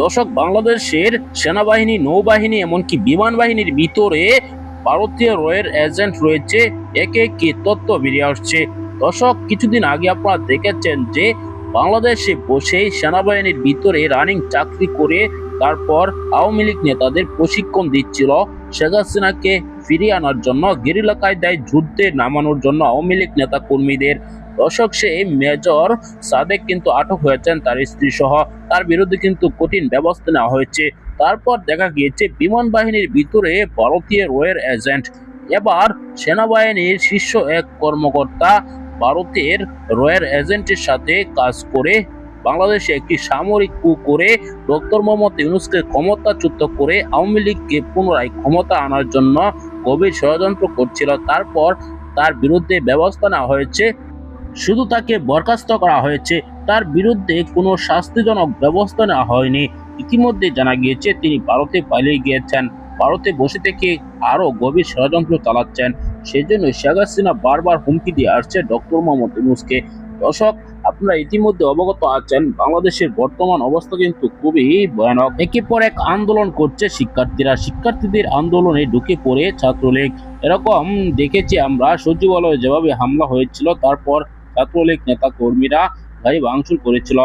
দর্শক বাংলাদেশের সেনাবাহিনী, নৌবাহিনী, এমনকি বিমান বাহিনীর ভিতরে ভারতীয় রয়ের এজেন্ট রয়েছে, একে কি তথ্য বেরিয়ে আসছে। দর্শক কিছুদিন আগে আপনারা দেখেছেন যে বাংলাদেশে বসেই সেনাবাহিনীর ভিতরে রানিং চাকরি করে, তারপর আওয়ামী লীগ নেতাদের প্রশিক্ষণ দিচ্ছিল। শেখ হাসিনাকে ফিরিয়ে আনার জন্য গেরিলা কায়দায় যুদ্ধে নামানোর জন্য আওয়ামী লীগ নেতা কর্মীদের দর্শক, সেই মেজর সাদেক কিন্তু আটক হয়েছেন তার স্ত্রী সহ। তার বিরুদ্ধে কিন্তু কঠিন ব্যবস্থা নেওয়া হয়েছে। তারপর দেখা গিয়েছে, বিমান বাহিনীর ভিতরে ভারতীয় রয়ের এজেন্ট। এবার সেনাবাহিনীর শীর্ষ এক কর্মকর্তা ভারতের রয়ের এজেন্টের সাথে কাজ করে বাংলাদেশে একটি সামরিক কু করে ডক্টর মোহাম্মদ ইউনুসকে ক্ষমতাচ্যুত করে আওয়ামী লীগকে পুনরায় ক্ষমতা আনার জন্য গভীর ষড়যন্ত্র করছিল। তারপর তার বিরুদ্ধে ব্যবস্থা নেওয়া হয়েছে। শুধু তাকে বরখাস্ত করা হয়েছে, তার বিরুদ্ধে কোনো শাস্তিজনক ব্যবস্থা নেওয়া হয়নি। ইতিমধ্যে জানা গিয়েছে, তিনি ভারতে পালিয়ে গিয়েছেন। ভারতে বসে থেকে আরও গভীর ষড়যন্ত্র চালাচ্ছেন। সেই জন্য শেখ হাসিনা বারবার হুমকি দিয়ে আসছে ডক্টর মোহাম্মদ ইউনুসকে। দর্শক, আপনারা ইতিমধ্যে অবগত আছেন, বাংলাদেশের বর্তমান অবস্থা কিন্তু খুবই ভয়ানক। একের পর এক আন্দোলন করছে শিক্ষার্থীরা। শিক্ষার্থীদের আন্দোলনে ঢুকে পড়ে ছাত্রলীগ। এরকম দেখেছি আমরা, সচিবালয়ে যেভাবে হামলা হয়েছিল, তারপর ছাত্রলীগ নেতা কর্মীরা গাড়ি ভাঙচুর করেছিল।